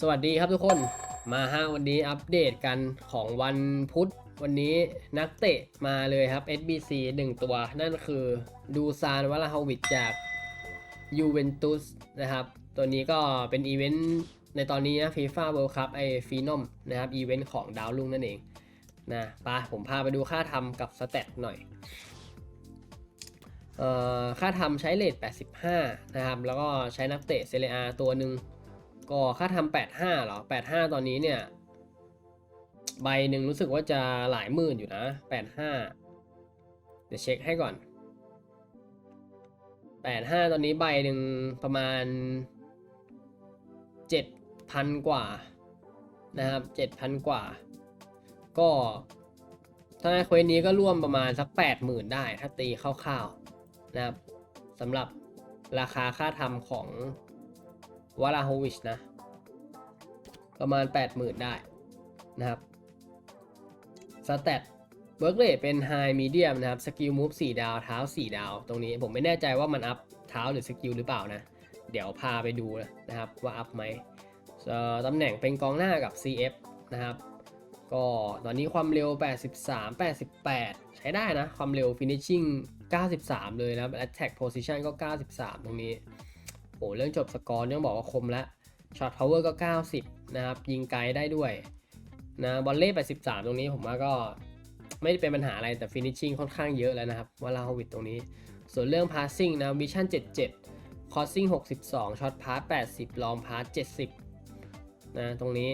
สวัสดีครับทุกคนมาฮะวันนี้อัปเดตกันของวันพุธ วันนี้นักเตะมาเลยครับ SBC 1 ตัว นั่นคือดูซานวลาฮาวิดจากยูเวนตุสนะครับ ตัวนี้ก็เป็นอีเวนต์ในตอนนี้นะฟีฟ่าเวิลด์คัพไอฟีนอมนะครับอีเวนต์ของดาวรุ่งนั่นเองนะไปะผมพาไปดูค่าทำกับสเตตหน่อยเอ่อค่าทำใช้เลท85 นะครับ แล้วก็ใช้นักเตะเซเรียตัวหนึ่ง ก็ค่าทำ85เหรอ85ตอนนี้เนี่ย ใบหนึ่งรู้สึกว่าจะหลายหมื่นอยู่นะ85เดี๋ยวเช็คให้ก่อน85ตอนนี้ใบหนึ่งประมาณ7,000กว่านะครับ7,000กว่า ก็ถ้าในเควสนี้ก็ร่วมประมาณสัก80,000ได้ถ้าตีคร่าวๆนะครับสำหรับราคาค่าทำของ วาลาโฮวิชนะ ประมาณ 80,000 ได้นะครับสแตทเบิร์กเรทเป็นไฮมีเดียมนะครับสกิลมูฟ4ดาวเท้า 4 ดาว ตรงนี้ผมไม่แน่ใจว่ามันอัพเท้าหรือสกิลหรือเปล่านะ เดี๋ยวพาไปดูนะครับว่าอัพไหมตำแหน่งเป็นกองหน้ากับ CF นะครับ ก็ตอนนี้ความเร็ว 83 88 ใช้ได้นะ ความเร็ว finishing 93 เลยนะ attack position ก็ 93 ตรงนี้ อ้เรื่องจบสกอร์ต้องบอกว่าคมแล้ว shot power ก็ 90 นะครับ ยิงไกลได้ด้วยนะบอลเล่ 83 ตรงนี้ผมว่าก็ไม่ได้เป็นปัญหาอะไรแต่ finishing ค่อนข้างเยอะแล้วนะครับว่าลาฮวิดตรงนี้ ส่วนเรื่อง passing นะ vision 77 crossing 62 shot pass 80 long pass 70 นะตรงนี้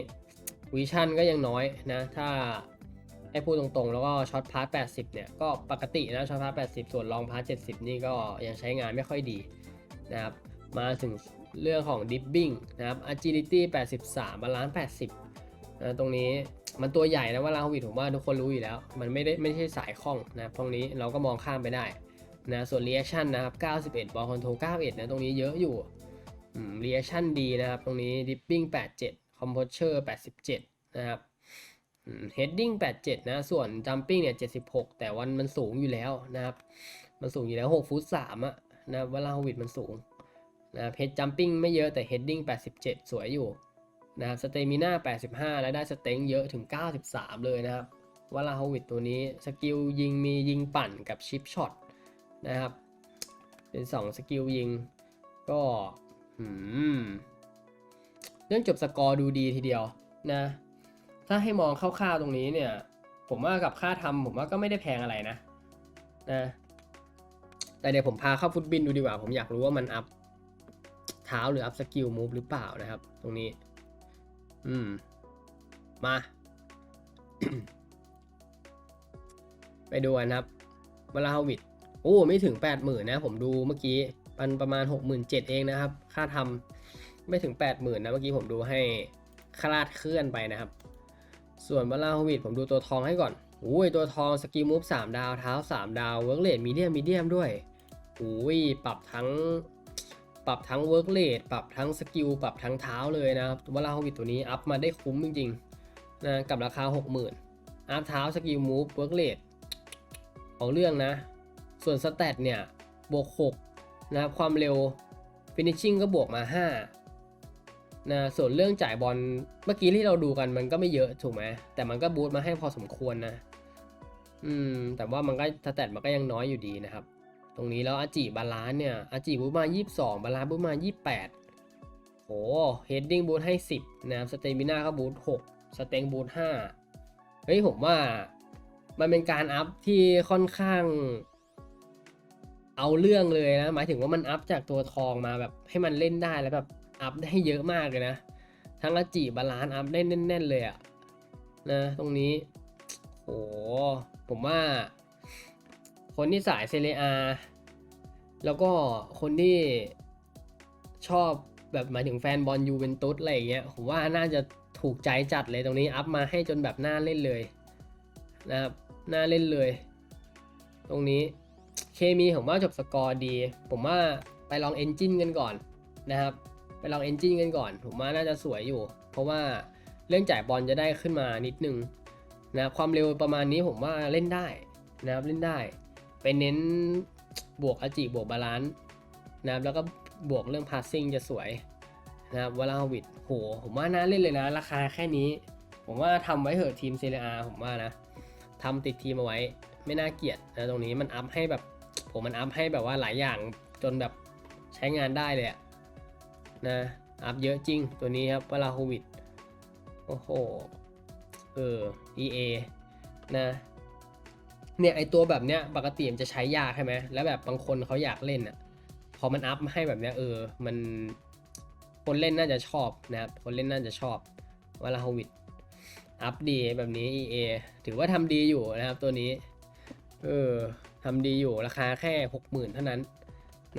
วิชั่นก็ยังน้อยนะถ้าให้พูดตรงๆ แล้วก็ช็อตพาร์ท80 เนี่ยก็ปกตินะช็อตพาร์ท80 ส่วนลองพาร์ท70 นี่ก็ยังใช้งานไม่ค่อยดีนะครับ มาถึงเรื่องของดิฟบิ้งนะครับ agility 83บาลานซ์80นะตรงนี้มันตัวใหญ่นะว่าลาฮวิดผมว่าทุกคนรู้อยู่แล้ว มันไม่ได้ไม่ใช่สายคล่องนะตรงนี้เราก็มองข้ามไปได้นะส่วน reaction นะครับ 91 ball control 91 นะตรงนี้เยอะอยู่ reaction ดีนะครับ ตรงนี้ dipping 87 composure 87 นะครับ heading 87 นะ ส่วน jumping เนี่ย 76 แต่วันมันสูงอยู่แล้วนะครับ มันสูงอยู่แล้ว 6 ฟุต3อะนะว่าลาฮวิดมันสูง นะครับ head jumping ไม่เยอะแต่ heading 87 สวยอยู่นะครับ stamina 85 และได้ strength เยอะถึง 93 เลยนะครับวลาฮวิดตัวนี้สกิลยิงมียิงปั่นกับ chip shot นะครับ เป็น 2 สกิลยิงก็เรื่องจบสกอร์ดูดีทีเดียวนะ ถ้าให้มองคร่าวๆตรงนี้เนี่ย ผมว่ากับค่าทำผมว่าก็ไม่ได้แพงอะไรนะนะแต่เดี๋ยวผมพาเข้าฟุตบินดูดีกว่า ผมอยากรู้ว่ามันอัพ เท้าหรืออัพสกิลมูฟหรือเปล่านะครับ ตรงนี้ อืม มา ไปดูกันครับเวลาฮาวิดโอ้ ไม่ถึง 80,000 นะ ผมดูเมื่อกี้มันประมาณ 67,000 เองนะครับ ค่าทำไม่ถึง 80,000 นะ เมื่อกี้ผมดูให้คลาดเคลื่อนไปนะครับ ส่วนบาลาโฮวิดผมดูตัวทองให้ก่อนโอ้ยตัวทองสกิลมูฟ3ดาวเท้า 3 ดาวเวิร์กเลดมีเดียมมีเดียมด้วยโอ้ยปรับทั้ง ปรับทั้งเวิร์กเลดปรับทั้งสกิลปรับทั้งเท้าเลยนะครับบาลาโฮวิดตัวนี้อัพมาได้คุ้มจริงๆนะกับราคา 60,000อัพเท้าสกิลมูฟเวิร์กเลดเอาเรื่องนะ ส่วนสเตตเนี่ยบวก6นะครับความเร็วฟินิชชิ่งก็บวกมา 5นะส่วนเรื่องจ่ายบอลเมื่อกี้ที่เราดูกันมันก็ไม่เยอะถูกไหมแต่มันก็บูตมาให้พอสมควรนะ อืมแต่ว่ามันก็สแตทมันก็ยังน้อยอยู่ดีนะครับ ตรงนี้แล้วอาจิบาลานเนี่ยอาจิบูมา 22 บาลานบูมา 28โอ้เฮดดิ้งบูตให้ 10นะสเตมิน่าก็บูต6สเต็งบูต5เฮ้ยผมว่ามันเป็นการอัพที่ค่อนข้าง เอาเรื่องเลยนะ หมายถึงว่ามันอัพจากตัวทองมาแบบให้มันเล่นได้แล้วแบบอัพได้เยอะมากเลยนะ ทั้งอาจิบาลานอัพได้แน่น ๆ เลยอะนะตรงนี้โหผมว่า คนที่สายเซเรียแล้วก็คนที่ชอบแบบหมายถึงแฟนบอลยูเวนตุสอะไรอย่างเงี้ยผมว่าน่าจะถูกใจจัดเลยตรงนี้อัพมาให้จนแบบน่าเล่นเลยนะครับน่าเล่นเลย ตรงนี้เคมีผมว่าจบสกอร์ดี ผมว่าไปลองเอนจินกันก่อนนะครับ ไปลองเอนจินกันก่อน ผมว่าน่าจะสวยอยู่ เพราะว่าเรื่องจ่ายบอลจะได้ขึ้นมานิดนึงนะความเร็วประมาณนี้ผมว่าเล่นได้นะครับเล่นได้ ไปเน้นบวกอาจิบวกบาลานซ์นะครับแล้วก็บวกเรื่องพาสซิ่งจะสวยนะครับวลาวิดโหผมว่าน่าเล่นเลยนะ ราคาแค่นี้ ผมว่าทำไว้เถอะทีมเซเรียผมว่านะทำติดทีมเอาไว้ไม่น่าเกลียดนะตรงนี้มันอัพให้แบบผมมันอัพให้แบบว่าหลายอย่างจนแบบใช้งานได้เลยอะนะอัพเยอะจริงตัวนี้ครับวลาฮวิดโอ้โหเออ EA นะ เนี่ยไอตัวแบบเนี้ยปกติมันจะใช้ยากใช่ไหมแล้วแบบบางคนเขาอยากเล่นอะพอมันอัพมาให้แบบเนี้ยเออมันคนเล่นน่าจะชอบนะครับคนเล่นน่าจะชอบวลาฮวิดอัพดีแบบนี้ EA ถือว่าทำดีอยู่นะครับตัวนี้เออทำดีอยู่ราคาแค่หกหมื่นเท่านั้น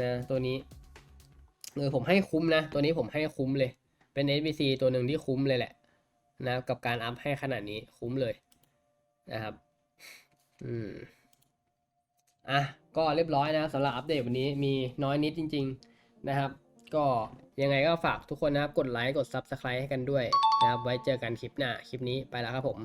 นะตัวนี้เออผมให้คุ้มนะ ตัวนี้ผมให้คุ้มเลย เป็น SBC ตัวหนึ่งที่คุ้มเลยแหละนะกับการอัพให้ขนาดนี้คุ้มเลยนะครับ อืมอะก็เรียบร้อยนะสำหรับอัปเดตวันนี้มีน้อยนิดจริง ๆนะครับ ก็ยังไงก็ฝากทุกคนนะครับ กดไลค์กด Subscribe ให้กันด้วยนะครับ ไว้เจอกันคลิปหน้า คลิปนี้ไปแล้วครับผม